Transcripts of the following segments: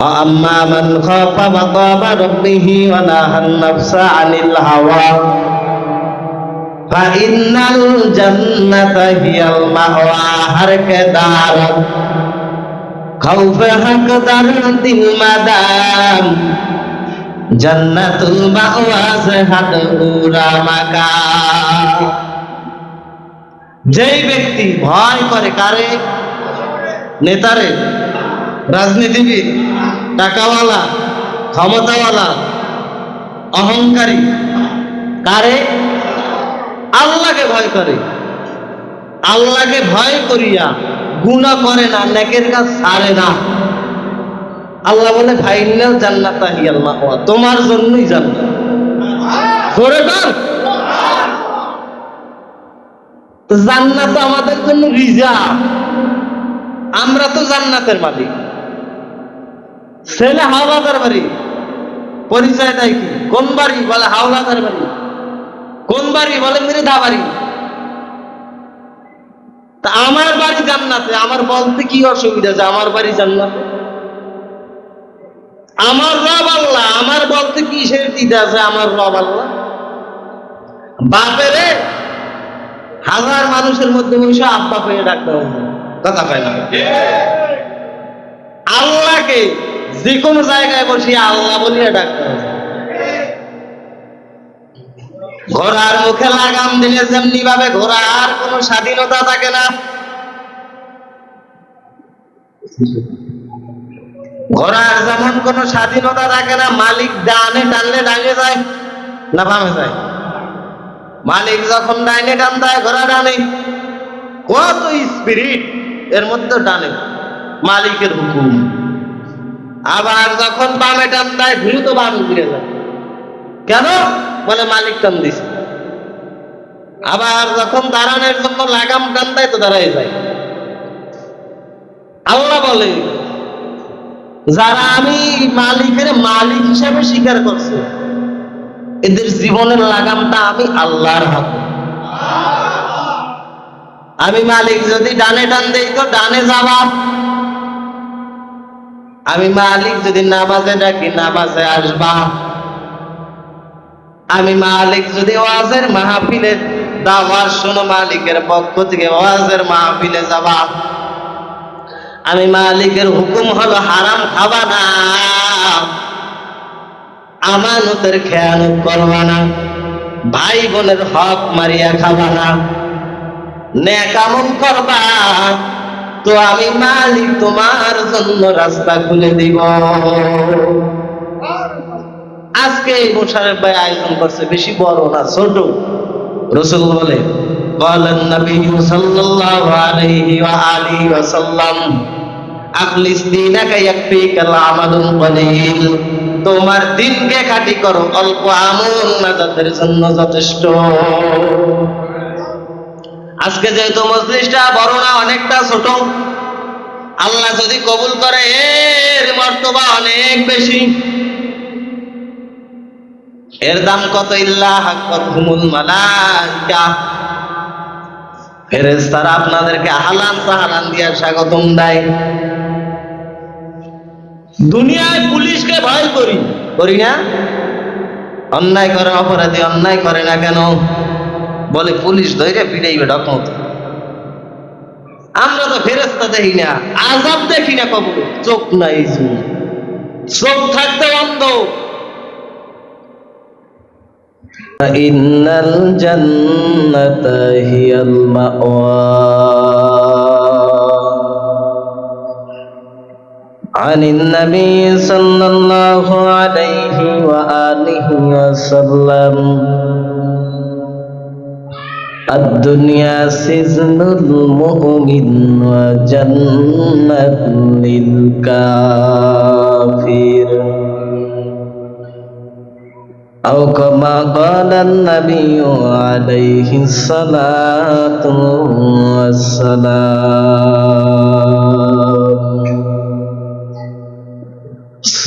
وأما من خاف مقام ربه ونهى النفس عن الهوى فإن الجنة هي المأوى هر دار خوف حق در دل مدام جنت المأوى سے حق پورا مکان যেই ব্যক্তি ভয় করে কারে নেতারে রাজনীতিবিদ টাকাওয়ালা, ক্ষমতাওয়ালা, অহংকারী, কারে? আল্লাহকে ভয় করে। আল্লাহকে ভয় করিয়া গুণা করে না, নেকের কাজ ছাড়ে না। আল্লাহ বলে ফাইনাল জান্নাত আল্লাহ তোমার জন্যই জান্নাত। তো জান্নাত আমাদের জন্য রিজার্ভ আমরা তো জান্নাতের মালিক। ছেলে হাওলাদার বাড়ি। পরিচয় দেয় কি? কোন বাড়ি? বলে হাওলাদার বাড়ি। কোন বাড়ি? বলে মৃধা বাড়ি। তা আমার বাড়ি জান্নাতে। আমার বলতে কি অসুবিধা আছে আমার বাড়ি জান্নাতে? আমার রব আল্লাহ আমার বলতে কি সে দিতে আছে আমার রব আল্লাহ? বাপেরে হাজার মানুষের মধ্যে বসে আব্বা পেয়ে ডাকতে হবে কথা পায় না? আল্লাহকে যে কোনো জায়গায় বসে আল্লাহ বলিয়ে ডাকতে ঘোড়ার মুখে লাগাম দিলে যেমনি ভাবে ঘোড়ার কোনো স্বাধীনতা থাকে না। ঘোড়ার যেমন কোনো স্বাধীনতা থাকে না, মালিক ডানে টানলে ডানে যায় না বামে যায়? মালিক যখন ডাইনে টান দেয়, ঘোড়া ডানে কত স্পিরিট এর মধ্যে ডানে মালিকের হুকুম। আবার যখন বামে টান দেয় দ্রুত বামে ফিরে যায়। কেন? বলে, মালিক টান দিছে। আবার যখন দাঁড়ানোর জন্য লাগাম টান দেয়, তো দাঁড়াই যায়। আল্লাহ বলে, যারা আমি মালিকের মালিক হিসাবে স্বীকার করছে, এদের জীবনের লাগামটা আমি আল্লাহর হাতে। আমি মালিক যদি ডানে টান দেই, তো ডানে যাবা আমি মালিক যদি নামাজে ডাকি, নামাজে আসবা। আমি মালিক যদি ওয়াজের মাহফিলে দাওয়ার শোনো মালিকের পক্ষ থেকে ওয়াজের মাহফিলে যাবা। আমি মালিকের হুকুম হলো হারাম খাবা না। আমানতের খেয়াল করবা না। ভাই বোনের হক মারিয়া খাবা না। নেকামল করবা। তো আমি মালিক তোমার জন্য রাস্তা খুলে দিব আজকে এই মোশারেফ ভাই আয়োজন করছে বেশি বড় না ছোট রসুল বলে قال النبي صلى الله عليه وآله وسلم أخلص دينك يكفيك العمل القليل তোমার দিনকে খাটি করো অল্প আমল নাজাতের জন্য যথেষ্ট আজকে যেহেতু মজলিসটা বড় না, অনেকটা ছোট। আল্লাহ যদি কবুল করে, এর মর্তবা অনেক বেশি। এর দাম কত? ইল্লাহ আপনাদেরকে হালান সাহালান দিয়া স্বাগতম দেয়। দুনিয়ায় পুলিশকে ভয় করি। করি না? অন্যায় করে, অপরাধী অন্যায় করে না কেন? বলে পুলিশ ধৈর্য ফিরাইবে ডকমত আমরা তো ফেরেস্তা দেখি না আজাব দেখি না কবু চোখ নাই চোখ থাকতে অন্ধ إن الجنة هي المأوى عن النبي صلى الله عليه وآله وسلم الدنيا سجن المؤمن وجنة للكافر أو كما قال النبي عليه الصلاة والسلام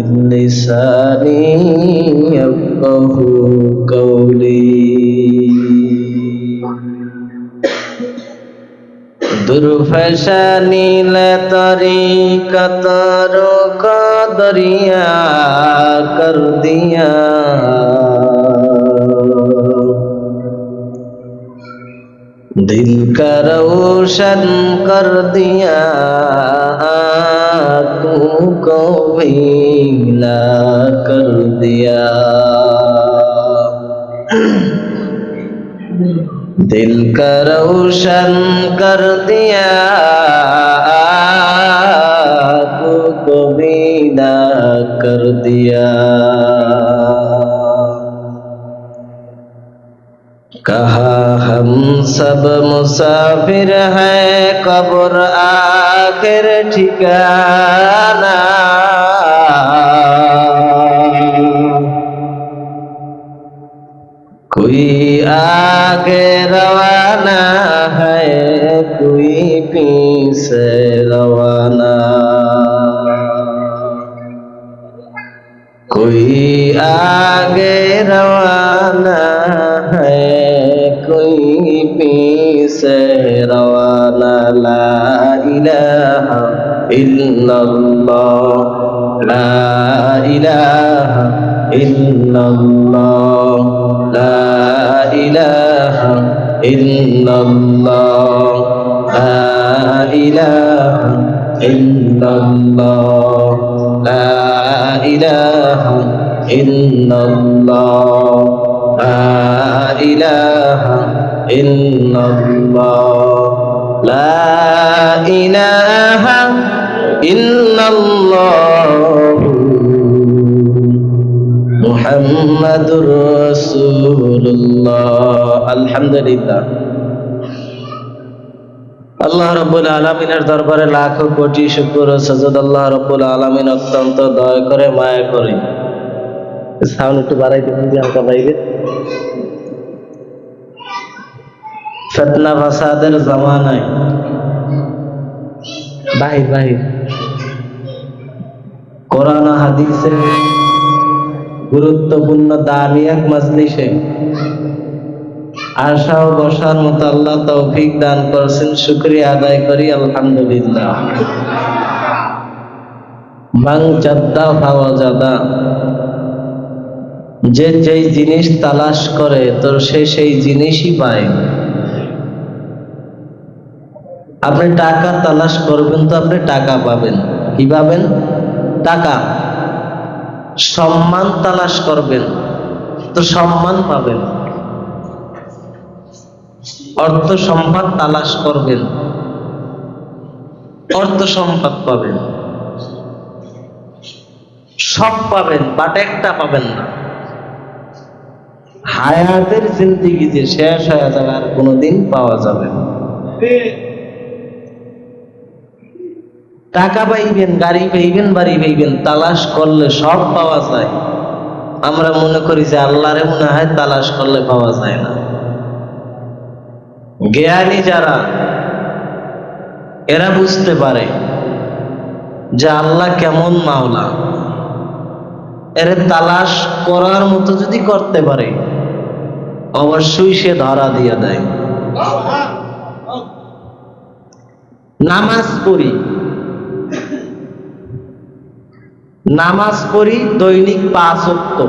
من لساني يفقه قولي দুর্ফশানি তরি কতর কদরিয়া কর দিয়া दिल का रोशन कर दिया तुमको भीला कर दिया दिल का रोशन कर दिया तुमको भीला कर दिया कहा हम सब मुसाफिर हैं कब्र आखिर ठिकाना कोई आगे रवाना है कोई पीछे रवाना कोई आगे रवाना है পিসে রওয়ানা লা ইলাহা ইল্লাল্লাহ। লা ইলাহা ইল্লাল্লাহ। লা ইলাহা ইল্লাল্লাহ। লা ইলাহা ইল্লাল্লাহ। লা ইলাহা ইল্লাল্লাহ। إلا الله لا إله إلا الله محمد رسول الله الحمد لله আল্লাহ রব্বুল আলমিনের দরবারে লাখো কোটি শুকুর ও সজদ আল্লাহ রব্বুল আলমিন অত্যন্ত দয়া করে মায়া করে সাউন্ড একটু বাড়াই দেবেন যে হালকা বাইরে ফেতনা ফাসাদের জামানায়। বাহির বাহির। কোরআন হাদিসের গুরুত্বপূর্ণ দামি এক মজলিসে আশা ও বসার মতো আল্লাহ তৌফিক দান করেছেন শুক্রিয়া আদায় করি আলহামদুলিল্লাহ। বাং চাদ্দা পাওয়া জাদা। যে যেই জিনিস তালাশ করে তোর সে সেই জিনিসই পায়। আপনি টাকা তালাশ করবেন তো আপনি টাকা পাবেন। কি পাবেন? টাকা। সম্মান তালাশ করবেন, তো সম্মান পাবেন। অর্থ সম্পদ তালাশ করবেন, অর্থ সম্পদ পাবেন। সব পাবেন বাট একটা পাবেন না। হায়াতের জিন্দিগি যে শেষ হয়ে যাবে আর কোনোদিন পাওয়া যাবে না। টাকা পাইবেন, গাড়ি পাইবেন, বাড়ি পাইবেন, তালাশ করলে সব পাওয়া যায়। আমরা মনে করি যে আল্লাহরে মনে হয় তালাশ করলে পাওয়া যায় না। জ্ঞানী যারা, এরা বুঝতে পারে যে আল্লাহ কেমন মাওলা। এর তালাশ করার মতো যদি করতে পারে, অবশ্যই সে ধরা দিয়ে দেয়। নামাজ পড়ি। নামাজ পড়ি দৈনিক পাঁচ অক্ত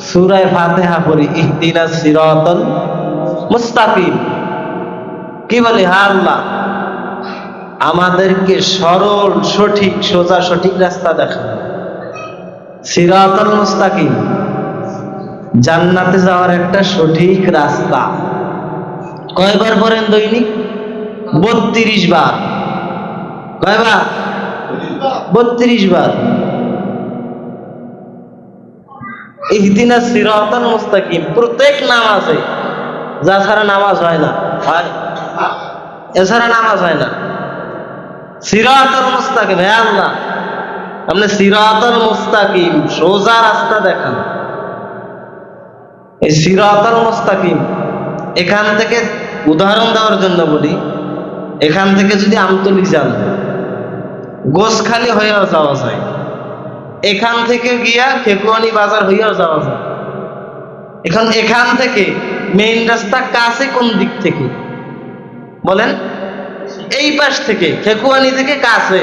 সুরায় ফাতেহা পড়ি ইহদিনা সিরাতাল মুস্তাকিম। কি বলে, হা আল্লাহ? আমাদেরকে সরল, সঠিক, সোজা, সঠিক রাস্তা দেখা সিরাতাল মুস্তাকিম। জান্নাতে যাওয়ার একটা সঠিক রাস্তা। কয়বার পড়েন দৈনিক? বত্রিশ বার। কয়বার? বত্রিশ বার। ইহদিনা মুস্তাকিম, প্রত্যেক যা ছাড়া নামাজ হয় না। হয়। এছাড়া নামাজ হয় না। মুস্তাকিম, হে আল্লাহ। আপনি মুস্তাকিম, সোজা রাস্তা দেখান। এই সিরাতাল মুস্তাকিম, এখান থেকে উদাহরণ দেওয়ার জন্য বলি, এখান থেকে যদি আমতলি যান গোসখালি হয়েও যাওয়া যায়। এখান থেকে গিয়া খেকুয়ানি বাজার হইয়াও যাওয়া যায়। এখন এখান থেকে মেইন রাস্তা কাছে কোন দিক থেকে? বলেন এই পাশ থেকে খেকুয়ানি থেকে কাছে।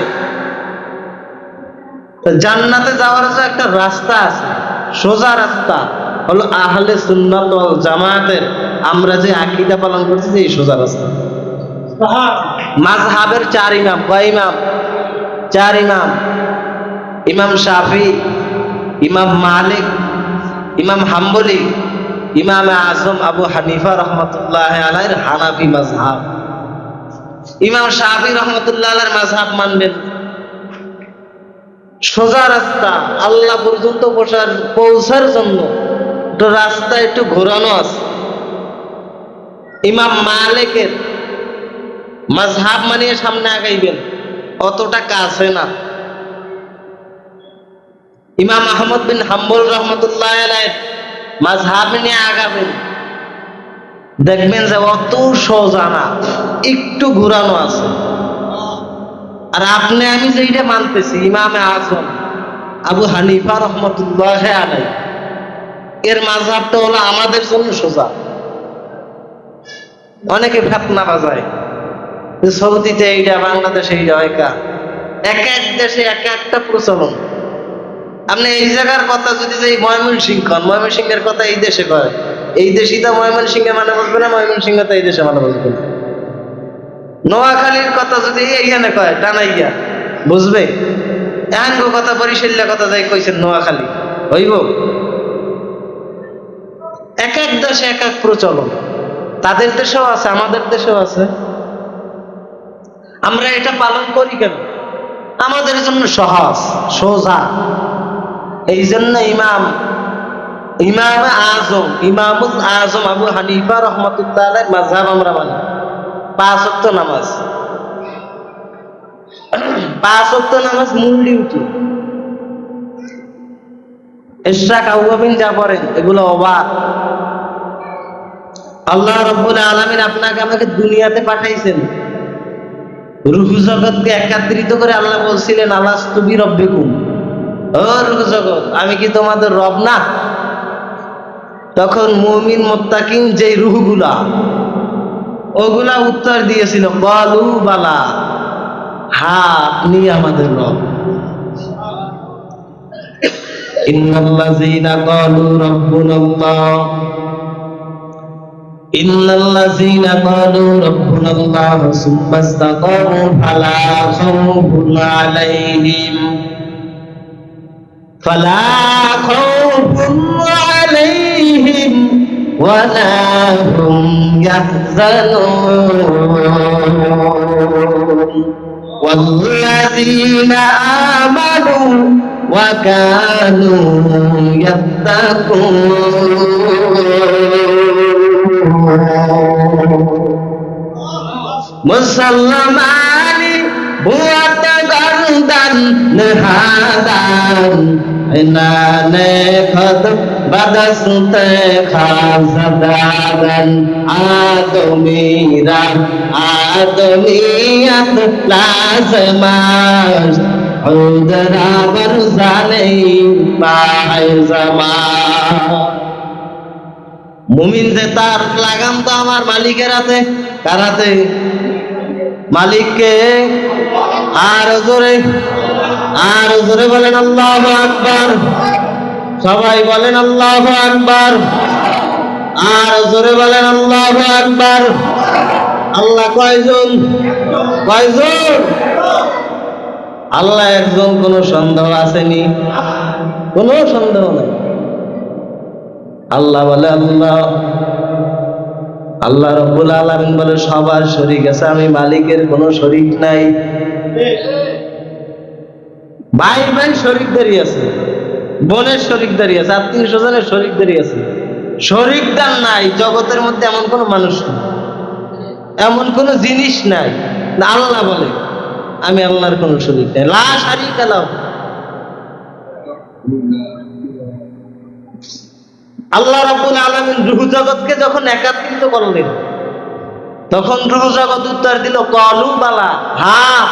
জান্নাতে যাওয়ার যে একটা রাস্তা আছে সোজা রাস্তা হলো আহলে সুন্নাত ওয়াল জামায়াতের আমরা যে আকীদা পালন করছি এই সোজা রাস্তা। মাযহাবের চার ইমাম কয় ইমাম? চার ইমাম। ইমাম শাফি, ইমাম মালিক, ইমাম হাম্বলি, ইমাম আজম আবু হানিফা রহমতুল্লাহ আলাইর হানাফি মাযহাব। ইমাম শাফি রহমতুল্লাহ আলাইর মাযহাব মানবেন। সোজা রাস্তা, আল্লাহ পর্যন্ত বসার পৌঁছার জন্য তো রাস্তা, একটু ঘোরানো আছে। ইমাম মালিকের মাঝহাব মানিয়ে সামনে আগাইবেন। অতটা কাছে না। ইমাম আহমদ বিন হাম্বল রহমতুল্লাহ মাঝহাব নিয়ে আগাবেন দেখবেন যে অত সোজা না একটু ঘোরানো আছে। আর আপনি, আমি যেইটা মানতেছি, ইমামে আজম, আবু হানিফা রহমতুল্লাহ আলাই এর মাঝহাবটা হলো আমাদের জন্য সোজা। অনেকে ফেতনা বাজায়। সৌদিতে এইটা, বাংলাদেশে এইটা হয় কা এক এক দেশে এক একটা প্রচলন। আপনি এই জায়গার কথা যদি যে ময়মন সিংহ ময়মন সিংহের কথা এই দেশে কয়, এই দেশই তো ময়মন সিংহে মানে বলবে না ময়মন সিংহ তো এই দেশে মানে বলবে না। নোয়াখালীর কথা যদি এইখানে কয় টানাইয়া বুঝবে? এহান কথা বরিশাল্লা কথা যাই কইছেন নোয়াখালী, হইব? এক এক দেশে এক এক প্রচলন। তাদের দেশেও আছে, আমাদের দেশেও আছে। আমরা এটা পালন করি কেন? আমাদের জন্য সহজ, সোজা। এই জন্য ইমাম ইমাম আজম, ইমামুল আজম আবু হানিফা রহমতুল্লাহ মাঝহাব আমরা মানি। পাঁচ অক্ত নামাজ। পাঁচ অক্ত নামাজ মূল ডিউটি ইশরাক আউয়াবিন যা পড়েন, এগুলো অবাক। আল্লাহ রব্বুল আলামিন আপনাকে আমাকে দুনিয়াতে পাঠাইছেন। রুহু জগৎকে একাত্রিত করে আল্লাহ বলছিলেন আল্লাহ তুমি রব্বিকুম? ও রুহু জগৎ, আমি কি তোমাদের রব না? তখন মুমিন মোত্তাকিন যেই রুহগুলা, ওগুলা উত্তর দিয়েছিল, বলু বালা, হা, আপনি আমাদের রব। ইন্নাল্লাযীনা ক্বালু রাব্বুনাল্লাহ إن الذين قالوا ربنا الله ثم استقاموا فلا خوف عليهم فلا خوف عليهم ولا هم يحزنون والذين آمنوا وكانوا يتقون মুসলমানি ভুয়াত গরদান নহাদান। ইনানে খদ বদস্তে খাসদান আদমিরা, আদমিয়াত লাজমাস। হুদরা বরজানে পায় জমা। মুমিন যে তার লাগাম তো আমার মালিকের হাতে কার হাতে মালিককে? আর জোরে আর জোরে বলেন আল্লাহ আকবার। সবাই বলেন আল্লাহ আকবার। আর জোরে বলেন আল্লাহ আকবার। আল্লাহ কয়জন? কয়জন? আল্লাহ একজন, কোনো সন্দেহ আসেনি। কোনো সন্দেহ নেই। আল্লাহ বলে, আল্লাহ। আল্লাহ রব্বুল আলামিন বলে, সবার শরীক আছে, আমি মালিকের কোনো শরীক নাই। ভাই ভাই শরিকদারি আছে, বোনের শরিকদারি আছে, আত্মীয় স্বজনের শরিকদারি আছে। শরিকদার নাই, জগতের মধ্যে এমন কোনো মানুষ নাই। এমন কোনো জিনিস নাই আল্লাহ বলে, আমি আল্লাহর কোনো শরিক নাই। লা শারিকা লাহু। আল্লাহ রাব্বুল আলামিন রুহ জগৎকে যখন একাত্রিত করলেন তখন রুহ জগৎ উত্তর দিল কলু বালা হ্যাঁ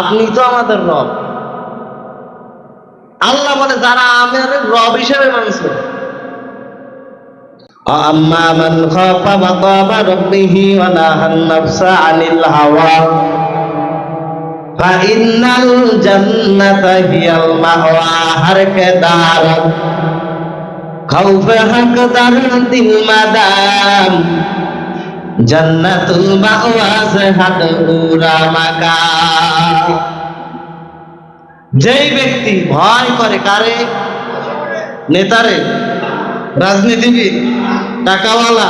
আপনি তো আমাদের রব আল্লাহ বলে যারা আমাদের রব হিসেবে মানছে أما من خاف مقام ربه ونهى النفس عن الهوى فإن الجنة هي المأوى هر کے খৌফে হকদার দিল মাদাম। জন্নাতুল মাওয়া সে উরা মাকা যেই ব্যক্তি ভয় করে কারে? নেতারে, রাজনীতিবিদ, টাকাওয়ালা,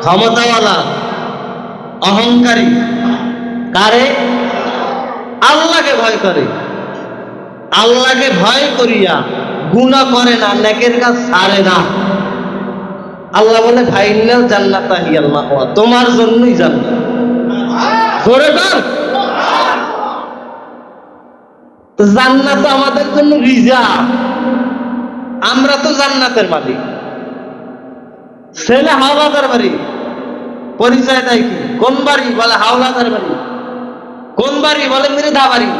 ক্ষমতাওয়ালা, অহংকারী, কারে? আল্লাহকে ভয় করে। আল্লাহকে ভয় করিয়া গুণা করে না, নেকের কাজ ছাড়ে না। আল্লাহ বলে, ফাইনাল জান্নাত মাহওয়া তোমার জন্যই জান্নাত। তো জান্নাত আমাদের জন্য রিজার্ভ আমরা তো জান্নাতের মালিক। ছেলে হাওলাদার বাড়ি। পরিচয় দেয় কি? কোন বাড়ি? বলে হাওলাদার বাড়ি। কোন বাড়ি? বলে মৃধা বাড়ি।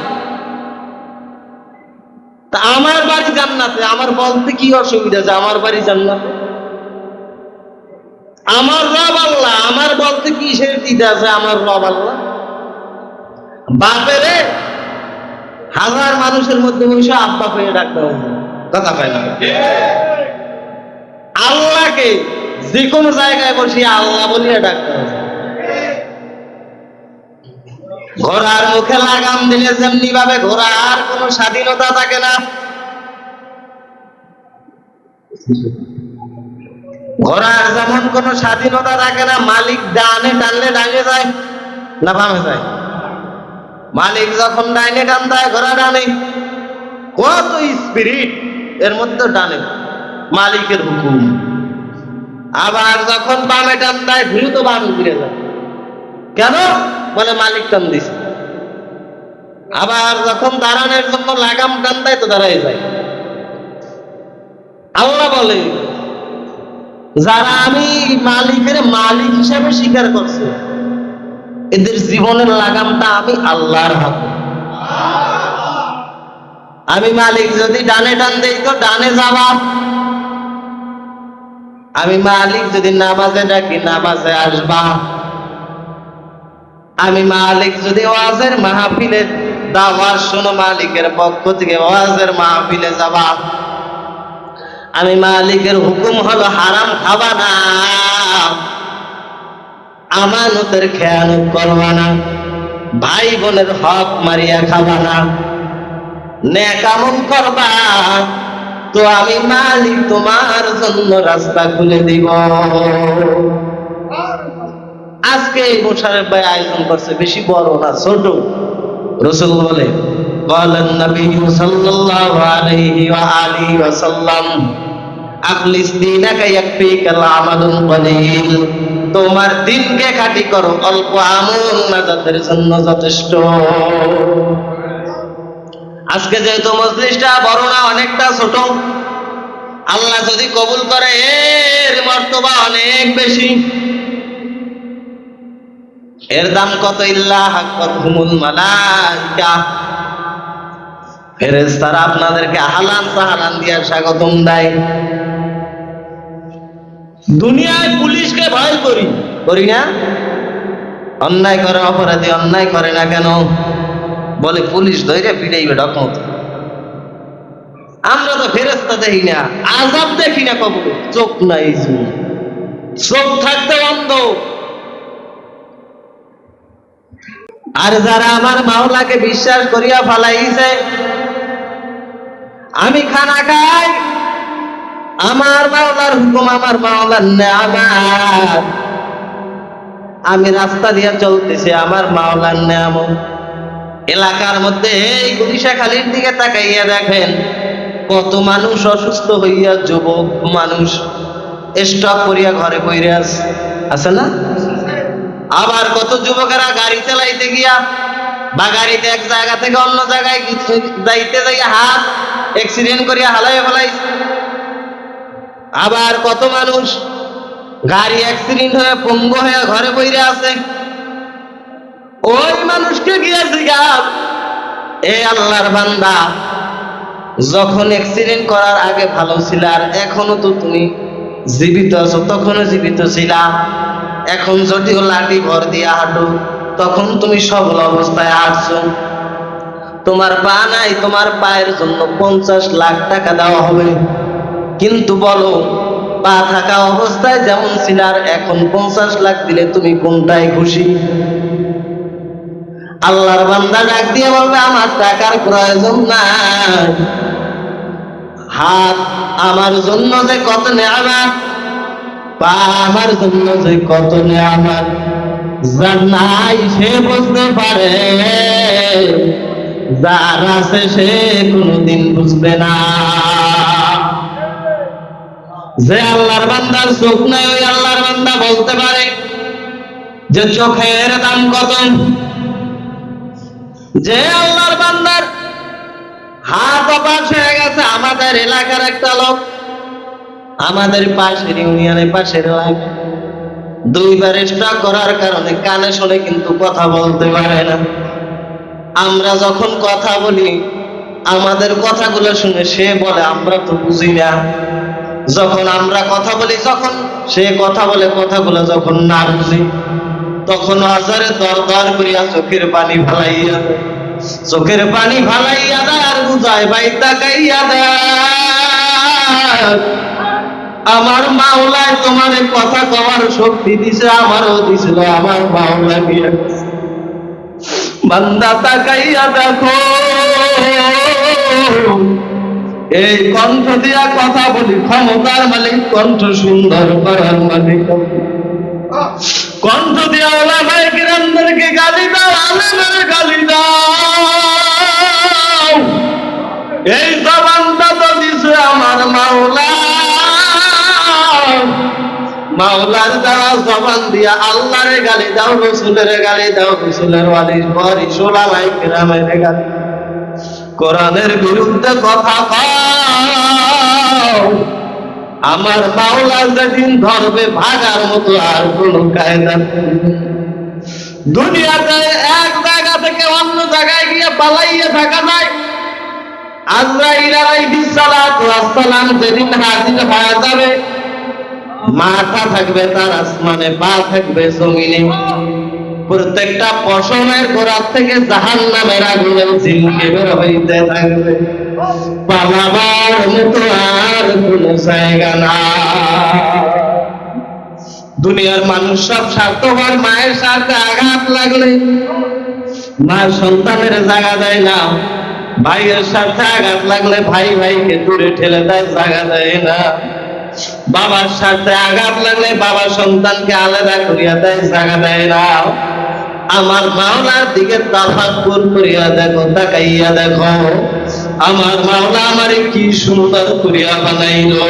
তা আমার বাড়ি জান্নাতে, আমার বলতে কি অসুবিধা আছে আমার বাড়ি জান্নাতে? আমার রব আল্লাহ, আমার বলতে কি সে দিতে আছে আমার রব আল্লাহ? বাপেরে হাজার মানুষের মধ্যে বসে আব্বা পেয়ে ডাকতে হবে। কথা পায় না? আল্লাহকে যে কোনো জায়গায় বসে আল্লাহ বলিয়ে ডাকতে হবে। ঘোড়ার মুখে লাগাম দিলে যেমনি ভাবে ঘোড়ার কোনো স্বাধীনতা থাকে না। ঘোড়ার যেমন কোনো স্বাধীনতা থাকে না, মালিক ডানে টানলে ডানে যায় না বামে যায়? মালিক যখন ডাইনে টান দেয়, ঘোড়া ডানে কত স্পিরিট এর মধ্যে ডানে মালিকের হুকুম। আবার যখন বামে টান দেয় দ্রুত বামে ফিরে যায়। কেন? বলে মালিক টান দিছে। আবার যখন দাঁড়ানোর জন্য লাগাম টান দেয় তো দাঁড়াই যায়। আল্লাহ বলে, যারা আমি মালিকের মালিক হিসাবে স্বীকার করছে, এদের জীবনের লাগামটা আমি আল্লাহর হাতে। আমি মালিক যদি ডানে টান দেই তো ডানে যাবা আমি মালিক যদি নামাজে ডাকি, নামাজে আসবা আমি মালিক, যদি ওয়াজের মাহফিলে দাওয়ার শোনো মালিকের পক্ষ থেকে, ওয়াজের মাহফিলে যাবা। আমি মালিকের হুকুম হলো হারাম খাবা না। আমানতের খেয়ানত করবা না। ভাই বোনের হক মারিয়া খাবা না। নেকামন করবা। তো আমি মালিক, তোমার জন্য রাস্তা খুলে দিব। আজকে এই মোশারেফ ভাই আয়োজন করছে, বেশি বড় না, ছোট। রসুল বলে বলেন নবী সাল্লাল্লাহু আলাইহি ওয়া আলিহি ওয়া সাল্লাম, আখলিস দীনাকা ইয়াকফিকাল আমালুন কলিল, তোমার দিনকে খাঁটি করো, অল্প আমল নাজাতের জন্য যথেষ্ট। আজকে যেহেতু মজলিসটা বড় না, অনেকটা ছোট, আল্লাহ যদি কবুল করে, এর মর্তবা অনেক বেশি। এর দাম কত ইল্লা হাক্কাতুহুমুল মালাইকা। ফেরেশতারা আপনাদেরকে আহলান সাহালান দিয়া স্বাগতম দেয়। দুনিয়ায় পুলিশকে ভয় করি। করি না? অন্যায় করে অপরাধী, অন্যায় করে না কেন? বলে পুলিশ ধরে পিটাইবে ডকমত। আমরা তো ফেরেস্তা দেখি না আজাব দেখি না কবর চোখ নাই চোখ থাকতে অন্ধ। আর যারা আমার মাওলাকে বিশ্বাস করিয়া ফালাইছে, আমি খানা খাই। আমার মাওলার হুকুম, আমার মাওলার নেয়ামাত। আমি রাস্তা দিয়ে চলতেছি, আমার মাওলার নেয়ামত। এলাকার মধ্যে এই গুলিশাখালির দিকে তাকাইয়া দেখেন, কত মানুষ অসুস্থ হইয়া, যুবক মানুষ। স্টক করিয়া ঘরে বইরে আছে না? আবার কত যুবকেরা গাড়ি চালাইতে গিয়া বা গাড়িতে এক জায়গা থেকে অন্য জায়গায় যাইতে যাইয়া হাত অ্যাক্সিডেন্ট করিয়া হালাই ফেলাইছে। আবার কত মানুষ গাড়ি অ্যাক্সিডেন্ট হয়ে পঙ্গ হয়ে ঘরে বইরে আছে। ওই মানুষকে গিয়ে জিজ্ঞাস এ আল্লাহর বান্দা, যখন অ্যাক্সিডেন্ট করার আগে ভালো ছিল আর এখনও তো তুমি জীবিত আছো, তখনও জীবিত ছিলা। এখন যদিও লাঠি ভর দিয়ে হাঁটো, তখন তুমি সবল অবস্থায় হাঁটছো তোমার পা নাই, তোমার পায়ের জন্য পঞ্চাশ লাখ টাকা দেওয়া হবে। কিন্তু বলো, পা থাকা অবস্থায় যেমন ছিল, আর এখন পঞ্চাশ লাখ দিলে তুমি কোনটায় খুশি? আল্লাহর বান্দা ডাক দিয়ে বলবে, আমার টাকার প্রয়োজন নাই। হাত আমার জন্য যে কত নেয়ামাত, পা আমার জন্য যে কত নেয়ামাত যার নাই সে বুঝতে পারে। যার আছে সে কোনোদিন বুঝবে না। যে আল্লাহর বান্দার চোখ নাই, ওই আল্লাহর বান্দা বলতে পারে যে চোখের দাম কত। যে আল্লাহর বান্দার হাত অপাস হয়ে গেছে, আমাদের এলাকার একটা লোক। আমাদের পাশের ইউনিয়নে পাশের এলাকায় দুইবার স্ট্রোক করার কারণে কানে শুনে কিন্তু কথা বলতে পারে না। আমরা যখন কথা বলি, আমাদের কথাগুলো শুনে সে বলে, আমরা তো বুঝি না। যখন আমরা কথা বলি, যখন সে কথা বলে, কথাগুলো যখন না বুঝি, তখন আজারে দর দর করিয়া চোখের পানি ফালাইয়া। চোখের পানি ফালাইয়া দেয় আর বুঝায় বাই তাকাইয়া দেয়। আমার মাওলায় তোমার কথা কওয়ার শক্তি দিছে, আমারও দিছিল আমার মাওলা দিয়ে বান্দা তাকাইয়া দেখো, এই কণ্ঠ দিয়া কথা বলি, ক্ষমতার মালিক, কণ্ঠ সুন্দর করার মালিক। কণ্ঠ দিয়া ওলা ভাই কিরামদেরকে মাওলার দ্বারা জবান দিয়া আল্লাহরে গালি দাও, রসুলের গালি দাও, রসুলের ওয়ালির পর ইসোলা ভাই কিরামের গালি। কোরআনের বিরুদ্ধে কথা কও। আমার মাওলা যেদিন ধরবে ভাগার মতো আর কোন কায়দা নেই। দুনিয়াতে এক জায়গা থেকে অন্য জায়গায় গিয়ে পালাইয়ে থাকা যায় আজরাইল আলাইহিস সালাতু ওয়াস সালাম যেদিন হাজির হয়ে যাবে মাথা থাকবে তার আসমানে, পা থাকবে জমিনে। প্রত্যেকটা পশমের গোড়ার থেকে জাহান নামের আগুনের ঝিলকে বের হইতে থাকবে। পালাবার মতো আর কোন জায়গা না দুনিয়ার মানুষ সব স্বার্থপর, মায়ের সাথে আঘাত লাগলে মা সন্তানের জায়গা দেয় না। ভাইয়ের সাথে আঘাত লাগলে ভাই ভাইকে দূরে ঠেলে দেয়, জায়গা দেয় না। বাবার সাথে আঘাত লাগলে বাবা সন্তানকে আলাদা করিয়া দেয়, জায়গা দেয় না। আমার মাওলার দিকে তাফাক্কুর করিয়া দেখো, তাকাইয়া দেখো। আমার মাওলা আমারে কি সুন্দর করিয়া বানাইলো।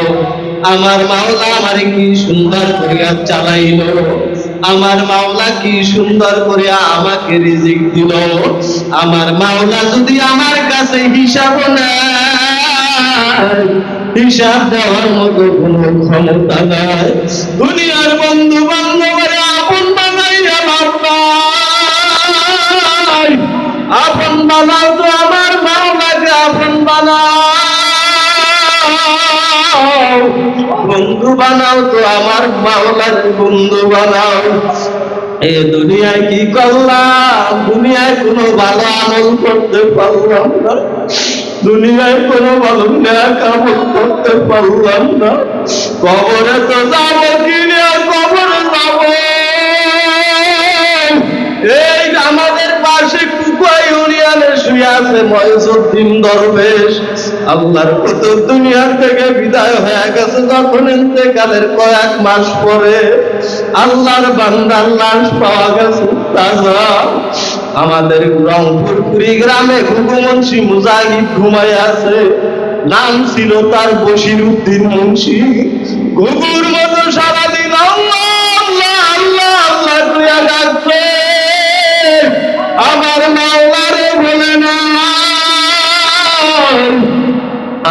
আমার মাওলা আমারে কি সুন্দর করিয়া চালাইলো। আমার মাওলা কি সুন্দর করিয়া আমাকে রিজিক দিল। আমার মাওলা যদি আমার কাছে হিসাব নেয় হিসাব দেওয়ার মতো কোনো ক্ষমতা নাই। দুনিয়ার বন্ধু বান্ধবের আপন বানাইয়া আপন বানাও তো আমার মাওলাকে আপন বানাও। বন্ধু বানাও তো আমার মাওলার বন্ধু বানাও। এ দুনিয়ায় কি করলাম? দুনিয়ায় কোনো ভালো আমল করতে পারলাম না। দুনিয়ায় কোনো ভালো আমল করতে পারলাম না। কবরে তো যাব, কিনে কবরে যাব। এই আমাদের পাশে কুকুয়া ইউনিয়নে শুয়ে আছে ময়সুদ্দিন দরবেশ। আল্লাহর কত দুনিয়া থেকে বিদায় হয়ে গেছে যখন ইন্তেকালের কয়েক মাস পরে। আল্লাহর বান্দার লাশ পাওয়া গেছে, তাজা। আমাদের রংপুর কুড়িগ্রামে ঘুঘুমুন্সি মুজাহিদ ঘুমাই আছে। নাম ছিল তার বশির উদ্দিন মুন্সি। ঘুঘুর মতো সারাদিন আমার মাওলারে বলে না।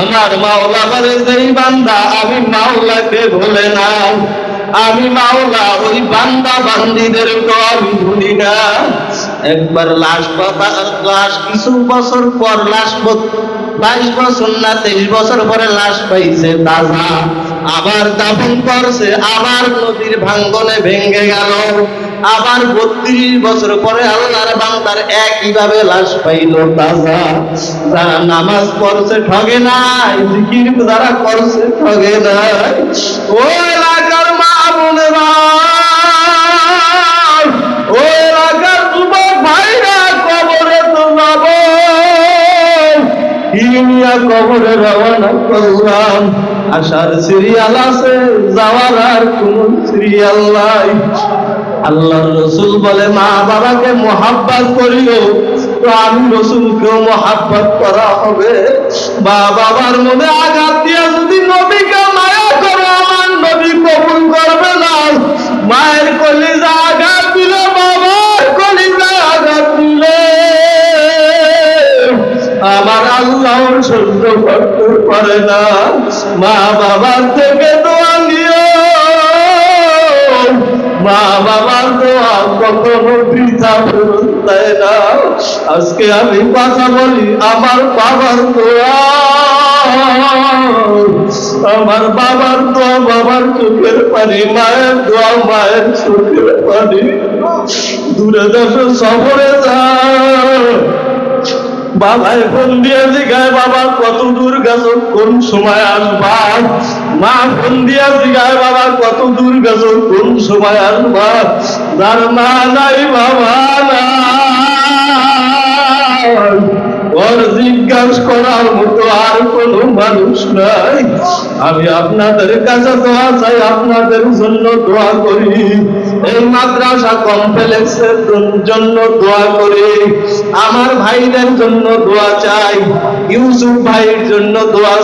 আমার মাওলা বলে, যেই বান্দা, আমি মাওলাকে ভুলে না। আমি মাওলা, ওই বান্দা বান্দিদের আমি ভুলি না। একবার লাশ লাশ কিছু বছর পর লাশ বাইশ বছর না তেইশ বছর পরে লাশ পাইছে তাজা। আবার দাফন করছে, আবার নদীর ভাঙ্গনে ভেঙ্গে গেল। আবার বত্রিশ বছর পরে আল্লাহর বান্দার একইভাবে লাশ পাইল তাজা। যারা নামাজ পড়ছে, ঠগে নাই, জিকির যারা করছে, ঠগে নাই। ও রওনা করলাম। সিরিয়াল আছে, যাওয়ার আর কোন সিরিয়াল নাই। আল্লাহ রসুল বলে, মা বাবাকে মহাব্বাত করিও, তো আমি রসুলকেও করা হবে। মা বাবার মনে আঘাত দিয়ে যদি নবীকে মায়া করো, আমার নবী কবুল করবে না। মায়ের কলিজা আমার আল্লাহ সহ্য করতে পারে না। মা বাবার থেকে দোয়া নিও। মা বাবার দোয়া কখনো বৃথা দেয় না। আজকে আমি কথা বলি আমার বাবার দোয়া। আমার বাবার দোয়া বাবার চোখের পানি, মায়ের দোয়া মায়ের চোখের পানি। দূরে দেশে সফরে যায় বাবাই ফোন দিয়ে জিগায়, বাবা, কত দূর গেছো? কোন সময় আসবা? মা ফোন দিয়ে জিগায়, বাবা, কত দূর গেছো? কোন সময় আসবা? যার মা নাই, বাবা না জিজ্ঞাসা করার মতো আর কোন মানুষ নাই। আমি আপনাদের কাছে দোয়া চাই, আপনাদের জন্য দোয়া করি। এই মাদ্রাসা কমপ্লেক্সের জন্য দোয়া করি। আমার ভাইদের জন্য দোয়া চাই, ইউসুফ ভাইয়ের জন্য দোয়া